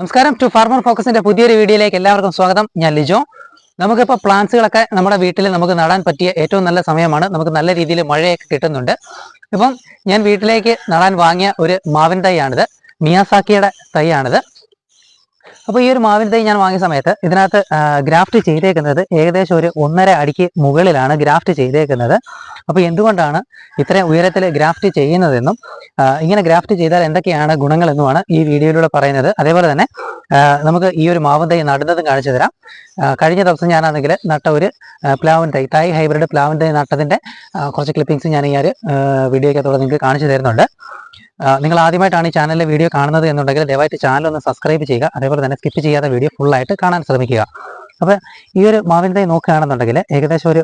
നമസ്കാരം. To farmer ഫോക്കസിന്റെ പുതിയൊരു വീഡിയോയിലേക്ക് എല്ലാവർക്കും സ്വാഗതം. ഞാൻ ലിജോ. നമുക്കിപ്പോൾ പ്ലാന്റ്സുകളൊക്കെ നമ്മുടെ വീട്ടിൽ നമുക്ക് നടാൻ പറ്റിയ ഏറ്റവും നല്ല സമയമാണ്. നമുക്ക് നല്ല രീതിയിൽ മഴയൊക്കെ കിട്ടുന്നുണ്ട്. ഇപ്പം ഞാൻ വീട്ടിലേക്ക് നടാൻ വാങ്ങിയ ഒരു മാവിൻ തൈയാണിത്. മിയാസാക്കിയുടെ തൈയാണിത്. അപ്പോൾ ഈ ഒരു മാവിൻ തൈ ഞാൻ വാങ്ങിയ സമയത്ത് ഇതിനകത്ത് ഗ്രാഫ്റ്റ് ചെയ്തേക്കുന്നത് ഏകദേശം ഒരു ഒന്നര അടിക്ക് മുകളിലാണ് ഗ്രാഫ്റ്റ് ചെയ്തേക്കുന്നത്. അപ്പോൾ എന്തുകൊണ്ടാണ് ഇത്രയും ഉയരത്തിൽ ഗ്രാഫ്റ്റ് ചെയ്യുന്നതെന്നും ഇങ്ങനെ ഗ്രാഫ്റ്റ് ചെയ്താൽ എന്തൊക്കെയാണ് ഗുണങ്ങളെന്നുമാണ് ഈ വീഡിയോയിലൂടെ പറയുന്നത്. അതേപോലെ തന്നെ നമുക്ക് ഈ ഒരു മാവൻ തൈ നടുന്നതും കാണിച്ചു തരാം. കഴിഞ്ഞ ദിവസം ഞാനാണെങ്കിൽ നട്ട ഒരു പ്ലാവൻ തൈ തായ് ഹൈബ്രിഡ് പ്ലാവൻ തൈ നട്ടതിന്റെ കുറച്ച് ക്ലിപ്പിംഗ്സ് ഞാൻ ഈ ഒരു വീഡിയോക്കകത്തോടെ നിങ്ങൾക്ക് കാണിച്ചു തരുന്നുണ്ട്. നിങ്ങൾ ആദ്യമായിട്ടാണ് ഈ ചാനലിലെ വീഡിയോ കാണുന്നത് എന്നുണ്ടെങ്കിൽ ദയവായിട്ട് ചാനൽ ഒന്ന് സബ്സ്ക്രൈബ് ചെയ്യുക. അതേപോലെ തന്നെ സ്കിപ്പ് ചെയ്യാത്ത വീഡിയോ ഫുള്ളായിട്ട് കാണാൻ ശ്രമിക്കുക. അപ്പോൾ ഈ ഒരു മാവിൻ തൈ നോക്കുകയാണെന്നുണ്ടെങ്കിൽ ഏകദേശം ഒരു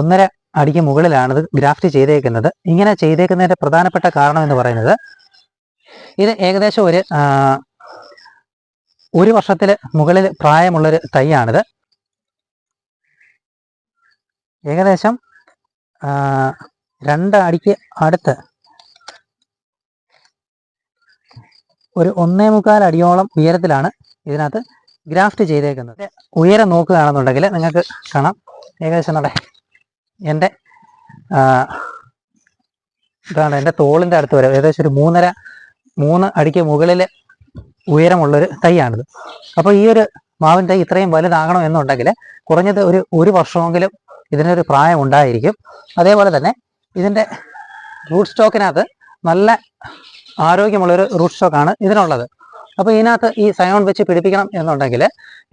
ഒന്നര അടിക്ക് മുകളിലാണ് ഇത് ഗ്രാഫ്റ്റ് ചെയ്തേക്കുന്നത്. ഇങ്ങനെ ചെയ്തേക്കുന്നതിന്റെ പ്രധാനപ്പെട്ട കാരണം എന്ന് പറയുന്നത് ഇത് ഏകദേശം ഒരു ഒരു വർഷത്തിൽ മുകളിൽ പ്രായമുള്ളൊരു തൈയാണിത്. ഏകദേശം രണ്ട് അടിക്ക് അടുത്ത് ഒരു ഒന്നേ മുക്കാൽ അടിയോളം ഉയരത്തിലാണ് ഇതിനകത്ത് ഗ്രാഫ്റ്റ് ചെയ്തേക്കുന്നത്. ഉയരം നോക്കുകയാണെന്നുണ്ടെങ്കിൽ നിങ്ങൾക്ക് കാണാം. ഏകദേശം നട എന്റെ ഇതാണ് എന്റെ തോളിന്റെ അടുത്ത് വരെ. ഏകദേശം ഒരു മൂന്നര മൂന്ന് അടിക്ക് മുകളിൽ ഉയരമുള്ളൊരു തൈയാണിത്. അപ്പോൾ ഈ ഒരു മാവിൻ തൈ ഇത്രയും വലുതാകണം എന്നുണ്ടെങ്കിൽ കുറഞ്ഞത് ഒരു ഒരു വർഷമെങ്കിലും ഇതിനൊരു പ്രായം ഉണ്ടായിരിക്കും. അതേപോലെ തന്നെ ഇതിന്റെ റൂട്ട് സ്റ്റോക്കിനകത്ത് നല്ല ആരോഗ്യമുള്ളൊരു റൂട്ട് സ്റ്റോക്കാണ് ഇതിനുള്ളത്. അപ്പോൾ ഇതിനകത്ത് ഈ സയോൺ വെച്ച് പിടിപ്പിക്കണം എന്നുണ്ടെങ്കിൽ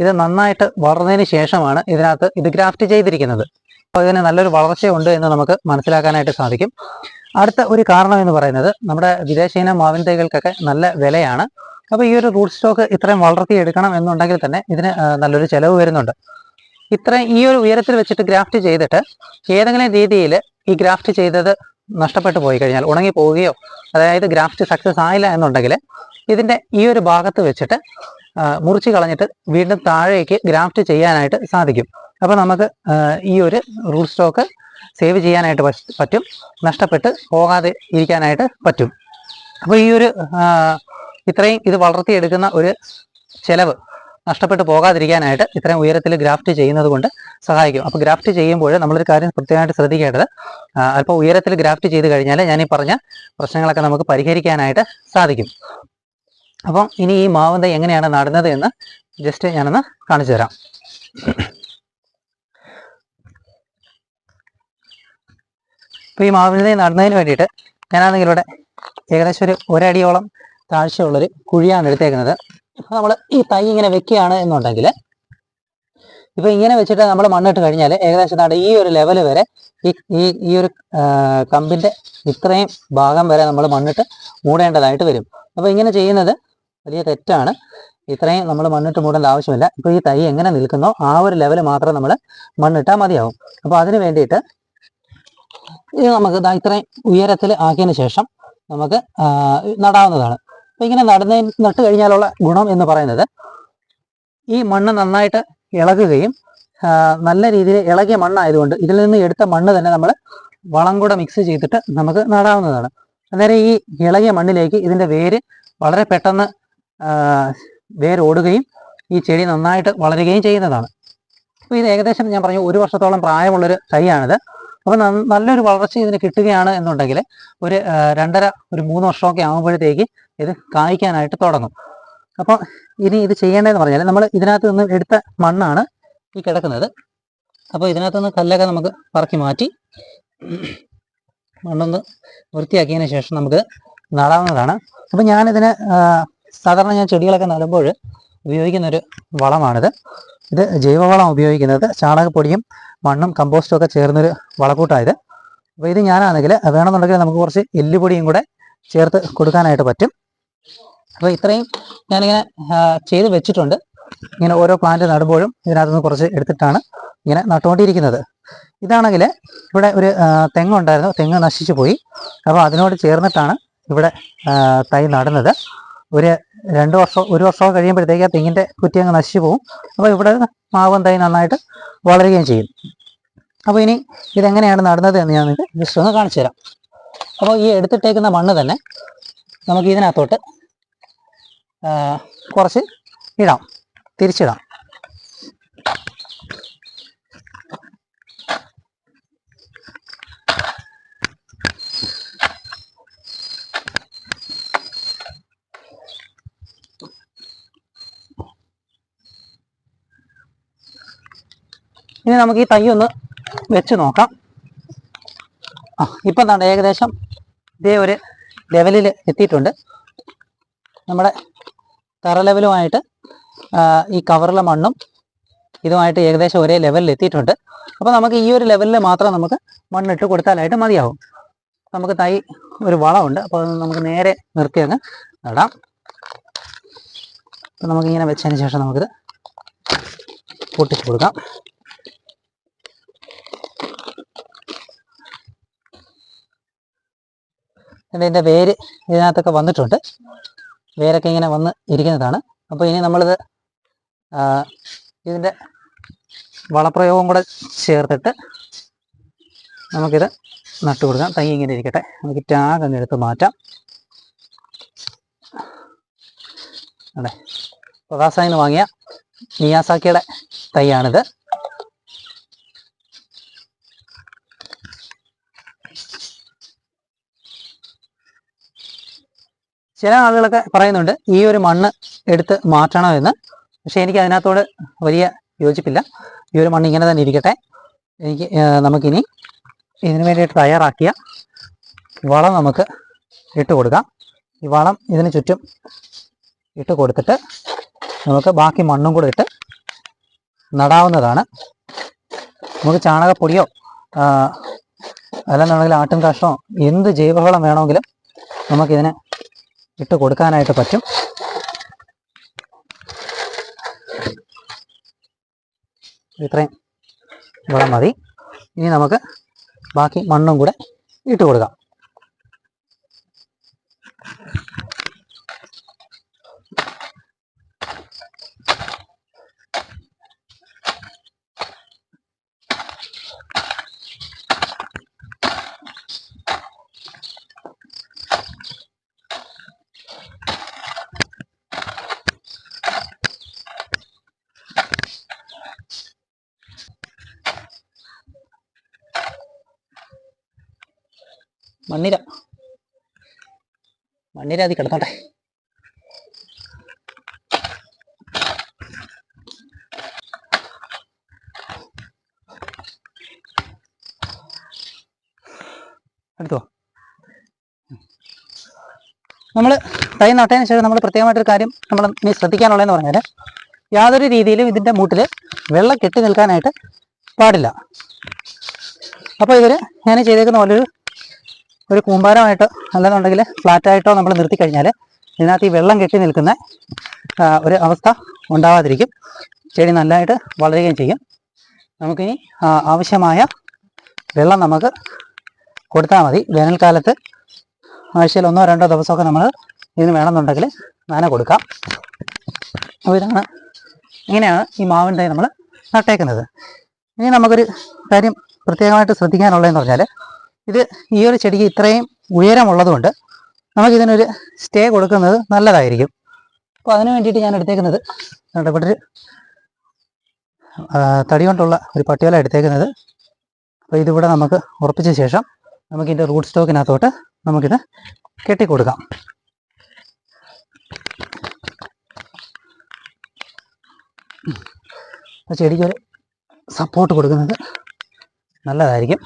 ഇത് നന്നായിട്ട് വളർന്നതിന് ശേഷമാണ് ഇതിനകത്ത് ഇത് ഗ്രാഫ്റ്റ് ചെയ്തിരിക്കുന്നത്. അപ്പോൾ ഇതിന് നല്ലൊരു വളർച്ചയുണ്ട് എന്ന് നമുക്ക് മനസ്സിലാക്കാനായിട്ട് സാധിക്കും. അടുത്ത ഒരു കാരണം എന്ന് പറയുന്നത് നമ്മുടെ വിദേശീന മാവിൻ തൈകൾക്കൊക്കെ നല്ല വിലയാണ്. അപ്പോൾ ഈ ഒരു റൂട്ട് സ്റ്റോക്ക് ഇത്രയും വളർത്തിയെടുക്കണം എന്നുണ്ടെങ്കിൽ തന്നെ ഇതിന് നല്ലൊരു ചിലവ് വരുന്നുണ്ട്. ഇത്രയും ഈ ഒരു ഉയരത്തിൽ വെച്ചിട്ട് ഗ്രാഫ്റ്റ് ചെയ്തിട്ട് ഏതെങ്കിലും രീതിയിൽ ഈ ഗ്രാഫ്റ്റ് ചെയ്തത് നഷ്ടപ്പെട്ടു പോയി കഴിഞ്ഞാൽ ഉണങ്ങി പോവുകയോ അതായത് ഗ്രാഫ്റ്റ് സക്സസ് ആയില്ല എന്നുണ്ടെങ്കിൽ ഇതിന്റെ ഈ ഒരു ഭാഗത്ത് വെച്ചിട്ട് മുറിച്ച് കളഞ്ഞിട്ട് വീണ്ടും താഴേക്ക് ഗ്രാഫ്റ്റ് ചെയ്യാനായിട്ട് സാധിക്കും. അപ്പോൾ നമുക്ക് ഈ ഒരു റൂട്ട് സ്റ്റോക്ക് സേവ് ചെയ്യാനായിട്ട് പറ്റും നഷ്ടപ്പെട്ട് പോകാതെ ഇരിക്കാനായിട്ട് പറ്റും. അപ്പോൾ ഈ ഒരു ഇത്രയും ഇത് വളർത്തിയെടുക്കുന്ന ഒരു ചിലവ് നഷ്ടപ്പെട്ടു പോകാതിരിക്കാനായിട്ട് ഇത്രയും ഉയരത്തിൽ ഗ്രാഫ്റ്റ് ചെയ്യുന്നത് കൊണ്ട് സഹായിക്കും. അപ്പോൾ ഗ്രാഫ്റ്റ് ചെയ്യുമ്പോൾ നമ്മളൊരു കാര്യം പ്രത്യേകമായിട്ട് ശ്രദ്ധിക്കേണ്ടത് അല്പം ഉയരത്തിൽ ഗ്രാഫ്റ്റ് ചെയ്ത് കഴിഞ്ഞാൽ ഞാൻ ഈ പറഞ്ഞ പ്രശ്നങ്ങളൊക്കെ നമുക്ക് പരിഹരിക്കാനായിട്ട് സാധിക്കും. അപ്പം ഇനി ഈ മാവന്ത എങ്ങനെയാണ് നടുന്നത് എന്ന് ജസ്റ്റ് ഞാനൊന്ന് കാണിച്ചു തരാം. ഇപ്പോൾ ഈ മാവിനെ നടുന്നതിന് വേണ്ടിയിട്ട് ഞാനാണെങ്കിൽ ഇവിടെ ഏകദേശം ഒരു ഒരടിയോളം താഴ്ചയുള്ളൊരു കുഴിയാണ് എടുത്തേക്കുന്നത്. അപ്പോൾ നമ്മൾ ഈ തൈ ഇങ്ങനെ വെക്കുകയാണ് എന്നുണ്ടെങ്കിൽ ഇപ്പൊ ഇങ്ങനെ വെച്ചിട്ട് നമ്മൾ മണ്ണിട്ട് കഴിഞ്ഞാൽ ഏകദേശം ദാണ്ടെ ഈ ഒരു ലെവൽ വരെ ഈ ഈ ഒരു കമ്പിന്റെ ഇത്രയും ഭാഗം വരെ നമ്മൾ മണ്ണിട്ട് മൂടേണ്ടതായിട്ട് വരും. അപ്പൊ ഇങ്ങനെ ചെയ്യുന്നത് വലിയ തെറ്റാണ്. ഇത്രയും നമ്മൾ മണ്ണിട്ട് മൂടേണ്ട ആവശ്യമില്ല. ഇപ്പൊ ഈ തൈ എങ്ങനെ നിൽക്കുന്നോ ആ ഒരു ലെവൽ മാത്രം നമ്മൾ മണ്ണിട്ടാൽ മതിയാവും. അപ്പൊ അതിന് വേണ്ടിയിട്ട് ഇത് നമുക്ക് ഇത്രയും ഉയരത്തിൽ ആക്കിയതിന് ശേഷം നമുക്ക് നടാവുന്നതാണ്. അപ്പൊ ഇങ്ങനെ നടന്ന നട്ട് കഴിഞ്ഞാലുള്ള ഗുണം എന്ന് പറയുന്നത് ഈ മണ്ണ് നന്നായിട്ട് ഇളകുകയും നല്ല രീതിയിൽ ഇളകിയ മണ്ണായതുകൊണ്ട് ഇതിൽ നിന്ന് എടുത്ത മണ്ണ് തന്നെ നമ്മൾ വളം കൂടെ മിക്സ് ചെയ്തിട്ട് നമുക്ക് നടാവുന്നതാണ്. അന്നേരം ഈ ഇളകിയ മണ്ണിലേക്ക് ഇതിന്റെ വേര് വളരെ പെട്ടെന്ന് വേര് വേരോടുകയും ഈ ചെടി നന്നായിട്ട് വളരുകയും ചെയ്യുന്നതാണ്. അപ്പോൾ ഇത് ഏകദേശം ഞാൻ പറഞ്ഞു ഒരു വർഷത്തോളം പ്രായമുള്ളൊരു തൈയാണിത്. അപ്പോൾ നല്ലൊരു വളർച്ച ഇതിന് കിട്ടുകയാണ് എന്നുണ്ടെങ്കിൽ ഒരു രണ്ടര ഒരു മൂന്ന് വർഷമൊക്കെ ആകുമ്പോഴത്തേക്ക് ഇത് കായ്ക്കാനായിട്ട് തുടങ്ങും. അപ്പോൾ ഇനി ഇത് ചെയ്യേണ്ടതെന്ന് പറഞ്ഞാൽ നമ്മൾ ഇതിനകത്ത് നിന്ന് എടുത്ത മണ്ണാണ് ഈ കിടക്കുന്നത്. അപ്പോൾ ഇതിനകത്ത് നിന്ന് കല്ലൊക്കെ നമുക്ക് പറക്കി മാറ്റി മണ്ണൊന്ന് വൃത്തിയാക്കിയതിന് ശേഷം നമുക്ക് നടാവുന്നതാണ്. അപ്പോൾ ഞാനിതിന് സാധാരണ ഞാൻ ചെടികളൊക്കെ നടുമ്പോൾ ഉപയോഗിക്കുന്ന ഒരു വളമാണിത്. ഇത് ജൈവവളം ഉപയോഗിക്കുന്നത് ചാണകപ്പൊടിയും മണ്ണും കമ്പോസ്റ്റും ഒക്കെ ചേർന്നൊരു വളക്കൂട്ടായത് അപ്പോൾ ഇത് ഞാനാണെങ്കിൽ വേണമെന്നുണ്ടെങ്കിൽ നമുക്ക് കുറച്ച് എല്ലുപൊടിയും കൂടെ ചേർത്ത് കൊടുക്കാനായിട്ട് പറ്റും. അപ്പോൾ ഇത്രയും ഞാനിങ്ങനെ ചെയ്ത് വെച്ചിട്ടുണ്ട്. ഇങ്ങനെ ഓരോ പ്ലാന്റ് നടുമ്പോഴും ഇതിനകത്തുനിന്ന് കുറച്ച് എടുത്തിട്ടാണ് ഇങ്ങനെ നട്ടുകൊണ്ടിരിക്കുന്നത്. ഇതാണെങ്കിൽ ഇവിടെ ഒരു തെങ്ങുണ്ടായിരുന്നു തെങ്ങ് നശിച്ചു പോയി. അപ്പോൾ അതിനോട് ചേർന്നിട്ടാണ് ഇവിടെ തൈ നടുന്നത്. ഒരു രണ്ട് വർഷം ഒരു വർഷം കഴിയുമ്പോഴത്തേക്ക് ആ തെങ്ങിന്റെ കുറ്റി അങ്ങ് നശിച്ചു പോകും അപ്പോൾ ഇവിടെ മാവും തൈ നന്നായിട്ട് വളരുകയും ചെയ്യും. അപ്പോൾ ഇനി ഇതെങ്ങനെയാണ് നടുന്നത് എന്ന് ഞാൻ നിങ്ങൾക്ക് ജസ്റ്റ് ഒന്ന് കാണിച്ചു തരാം. അപ്പോൾ ഈ എടുത്തിട്ടേക്കുന്ന മണ്ണ് തന്നെ നമുക്ക് ഇതിനകത്തോട്ട് കുറച്ച് ഇടാം. തിരിച്ചിടാം. ഇനി നമുക്ക് ഈ തൈ ഒന്ന് വെച്ച് നോക്കാം. ആ ഇപ്പം എന്താണ് ഏകദേശം ഇതേ ഒരു ലെവലിൽ എത്തിയിട്ടുണ്ട്. നമ്മുടെ തറ ലെവലുമായിട്ട് ഈ കവറിലെ മണ്ണും ഇതുമായിട്ട് ഏകദേശം ഒരേ ലെവലിൽ എത്തിയിട്ടുണ്ട്. അപ്പോൾ നമുക്ക് ഈ ഒരു ലെവലിൽ മാത്രം നമുക്ക് മണ്ണിട്ട് കൊടുത്താലായിട്ട് മതിയാവും. നമുക്ക് തൈ ഒരു വളമുണ്ട്. അപ്പോൾ നമുക്ക് നേരെ നിർത്തി അങ്ങ് നടാം. അപ്പം നമുക്കിങ്ങനെ വെച്ചതിന് ശേഷം നമുക്കിത് പൊട്ടിച്ച് കൊടുക്കാം. ഇതിന്റെ വേര് ഇതിനകത്തൊക്കെ വന്നിട്ടുണ്ട്. വേരൊക്കെ ഇങ്ങനെ വന്ന് ഇരിക്കുന്നതാണ്. അപ്പോൾ ഇനി നമ്മളിത് ഇതിന്റെ വളപ്രയോഗം കൂടെ ചേർത്തിട്ട് നമുക്കിത് നട്ടു കൊടുക്കാം. തൈ ഇങ്ങനെ ഇരിക്കട്ടെ. നമുക്ക് ടാഗ് അങ്ങ് എടുത്ത് മാറ്റാം. അതെ. പ്രകാശായിന്ന് വാങ്ങിയ നിയാസാക്കിയുടെ തൈയാണിത്. ചില ആളുകളൊക്കെ പറയുന്നുണ്ട് ഈ ഒരു മണ്ണ് എടുത്ത് മാറ്റണമെന്ന്. പക്ഷെ എനിക്ക് അതിനകത്തോട് വലിയ യോജിപ്പില്ല. ഈ ഒരു മണ്ണ് ഇങ്ങനെ തന്നെ ഇരിക്കട്ടെ. എനിക്ക് നമുക്കിനി ഇതിനു വേണ്ടിയിട്ട് തയ്യാറാക്കിയ വളം നമുക്ക് ഇട്ട് കൊടുക്കാം. ഈ വളം ഇതിന് ചുറ്റും ഇട്ട് കൊടുത്തിട്ട് നമുക്ക് ബാക്കി മണ്ണും കൂടെ ഇട്ട് നടാവുന്നതാണ്. നമുക്ക് ചാണകപ്പൊടിയോ അല്ലെന്നുണ്ടെങ്കിൽ ആട്ടും കാഷ്ടമോ എന്ത് ജൈവവളം വേണമെങ്കിലും നമുക്കിതിന് ഇട്ട് കൊടുക്കാനായിട്ട് പറ്റും. ഇത്രയും വളം മതി. ഇനി നമുക്ക് ബാക്കി മണ്ണും കൂടെ ഇട്ട് കൊടുക്കാം. മണ്ണിര. മണ്ണിര അതി കിടന്നോട്ടെ. എടുത്തോ? നമ്മൾ തൈ നട്ടതിന് ശേഷം നമ്മൾ പ്രത്യേകമായിട്ടൊരു കാര്യം നമ്മൾ ഇനി ശ്രദ്ധിക്കാനുള്ളതെന്ന് പറഞ്ഞാൽ യാതൊരു രീതിയിലും ഇതിന്റെ മൂട്ടിൽ വെള്ളം കെട്ടി നിൽക്കാനായിട്ട് പാടില്ല. അപ്പോൾ ഇവർ ഞാൻ ചെയ്തേക്കുന്ന പോലെ ഒരു കൂമ്പാരമായിട്ട് അല്ലെന്നുണ്ടെങ്കിൽ ഫ്ലാറ്റായിട്ടോ നമ്മൾ നിർത്തി കഴിഞ്ഞാൽ ഇതിനകത്ത് ഈ വെള്ളം കെട്ടി നിൽക്കുന്ന ഒരു അവസ്ഥ ഉണ്ടാവാതിരിക്കും. ചെടി നല്ലതായിട്ട് വളരുകയും ചെയ്യും. നമുക്കിനി ആവശ്യമായ വെള്ളം നമുക്ക് കൊടുത്താൽ മതി. വേനൽക്കാലത്ത് ആഴ്ചയിൽ ഒന്നോ രണ്ടോ ദിവസമൊക്കെ നമ്മൾ ഇതിന് വേണമെന്നുണ്ടെങ്കിൽ നന കൊടുക്കാം. അപ്പോൾ ഇതാണ് ഇങ്ങനെയാണ് ഈ മാവിൻ തൈ നമ്മൾ നട്ടേക്കുന്നത്. ഇനി നമുക്കൊരു കാര്യം പ്രത്യേകമായിട്ട് ശ്രദ്ധിക്കാനുള്ളതെന്ന് പറഞ്ഞാൽ ഇത് ഈ ഒരു ചെടിക്ക് ഇത്രയും ഉയരമുള്ളതുകൊണ്ട് നമുക്കിതിനൊരു സ്റ്റേ കൊടുക്കുന്നത് നല്ലതായിരിക്കും. അപ്പോൾ അതിനു വേണ്ടിയിട്ട് ഞാൻ എടുത്തേക്കുന്നത് ഇവിടെ ഒരു തടി കൊണ്ടുള്ള ഒരു പട്ടിയല എടുത്തേക്കുന്നത്. അപ്പോൾ ഇതിവിടെ നമുക്ക് ഉറപ്പിച്ച ശേഷം നമുക്കിതിന്റെ റൂട്ട് സ്റ്റോക്കിനകത്തോട്ട് നമുക്കിത് കെട്ടിക്കൊടുക്കാം. അപ്പോൾ ചെടിക്കൊരു സപ്പോർട്ട് കൊടുക്കുന്നത് നല്ലതായിരിക്കും.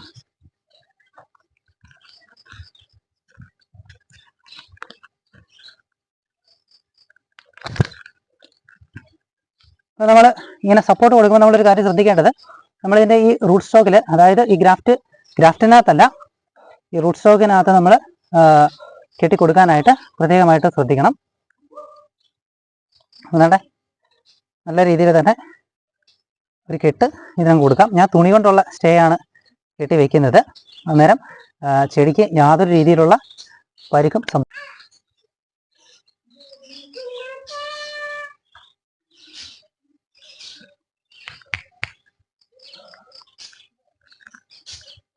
നമ്മൾ ഇങ്ങനെ സപ്പോർട്ട് കൊടുക്കുമ്പോൾ നമ്മളൊരു കാര്യം ശ്രദ്ധിക്കേണ്ടത് നമ്മളിതിന്റെ ഈ റൂട്ട് സ്റ്റോക്കിൽ അതായത് ഈ ഗ്രാഫ്റ്റ് ഗ്രാഫ്റ്റിനകത്തല്ല ഈ റൂട്ട് സ്റ്റോക്കിനകത്ത് നമ്മൾ കെട്ടി കൊടുക്കാനായിട്ട് പ്രത്യേകമായിട്ട് ശ്രദ്ധിക്കണം. എന്നാണ്ടേ നല്ല രീതിയിൽ തന്നെ ഒരു കെട്ട് ഇതിനും കൊടുക്കാം. ഞാൻ തുണി കൊണ്ടുള്ള സ്റ്റേ ആണ് കെട്ടി വയ്ക്കുന്നത് അന്നേരം ചെടിക്ക് യാതൊരു രീതിയിലുള്ള പരിക്കും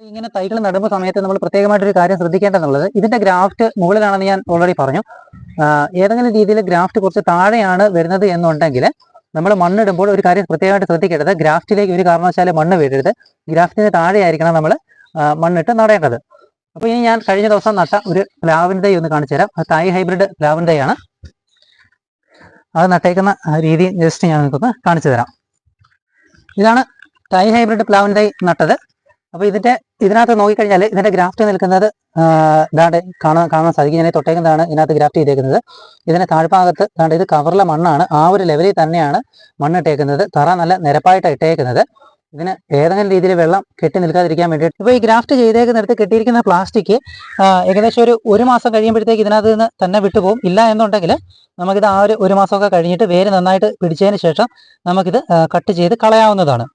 ഇങ്ങനെ തൈകൾ നടുമ്പോൾ സമയത്ത് നമ്മൾ പ്രത്യേകമായിട്ടൊരു കാര്യം ശ്രദ്ധിക്കേണ്ടതുള്ളത് ഇതിന്റെ ഗ്രാഫ്റ്റ് മുകളിലാണെന്ന് ഞാൻ ഓൾറെഡി പറഞ്ഞു. ഏതെങ്കിലും രീതിയിൽ ഗ്രാഫ്റ്റ് കുറച്ച് താഴെയാണ് വരുന്നത് എന്നുണ്ടെങ്കിൽ നമ്മൾ മണ്ണിടുമ്പോൾ ഒരു കാര്യം പ്രത്യേകമായിട്ട് ശ്രദ്ധിക്കേണ്ടത് ഗ്രാഫ്റ്റിലേക്ക് ഒരു കാരണവശാലും മണ്ണ് വീഴരുത് ഗ്രാഫ്റ്റിന് താഴെയായിരിക്കണം നമ്മൾ മണ്ണിട്ട് നടേണ്ടത്. അപ്പോൾ ഇനി ഞാൻ കഴിഞ്ഞ ദിവസം നട്ട ഒരു പ്ലാവിന്റെ ഒന്ന് കാണിച്ചു തരാം. അത് തായ് ഹൈബ്രിഡ് പ്ലാവിൻ തൈയാണ് അത് നട്ടേക്കുന്ന രീതി ജസ്റ്റ് ഞാൻ നിങ്ങൾക്കൊന്ന് കാണിച്ചു തരാം. ഇതാണ് തൈ ഹൈബ്രിഡ് പ്ലാവിന്റെ നട്ടത്. അപ്പോൾ ഇതിന്റെ ഇതിനകത്ത് നോക്കിക്കഴിഞ്ഞാൽ ഇതിന്റെ ഗ്രാഫ്റ്റ് നിൽക്കുന്നത് ഇതാണ്ട് കാണാൻ കാണാൻ സാധിക്കും. ഞാൻ തൊട്ടേക്കുന്നതാണ് ഇതിനകത്ത് ഗ്രാഫ്റ്റ് ചെയ്തേക്കുന്നത്. ഇതിന്റെ താഴ്ഭാഗത്ത് ഇതാണ്ട് ഇത് കവറിലെ മണ്ണാണ്. ആ ഒരു ലെവലിൽ തന്നെയാണ് മണ്ണ് മണ്ണിട്ടേക്കുന്നത്. തറ നല്ല നിരപ്പായിട്ട് ഇട്ടേക്കുന്നത്. ഇതിന് ഏതെങ്കിലും രീതിയിൽ വെള്ളം കെട്ടി നിൽക്കാതിരിക്കാൻ വേണ്ടിയിട്ട്. ഇപ്പോൾ ഈ ഗ്രാഫ്റ്റ് ചെയ്തേക്കുന്നിടത്ത് കെട്ടിയിരിക്കുന്ന പ്ലാസ്റ്റിക് ഏകദേശം ഒരു ഒരു മാസം കഴിയുമ്പോഴത്തേക്ക് ഇതിനകത്ത് നിന്ന് തന്നെ വിട്ടുപോകും. ഇല്ല എന്നുണ്ടെങ്കിൽ നമുക്കിത് ആ ഒരു ഒരു മാസമൊക്കെ കഴിഞ്ഞിട്ട് വേര് നന്നായിട്ട് പിടിച്ചതിന് ശേഷം നമുക്കിത് കട്ട് ചെയ്ത് കളയാവുന്നതാണ്.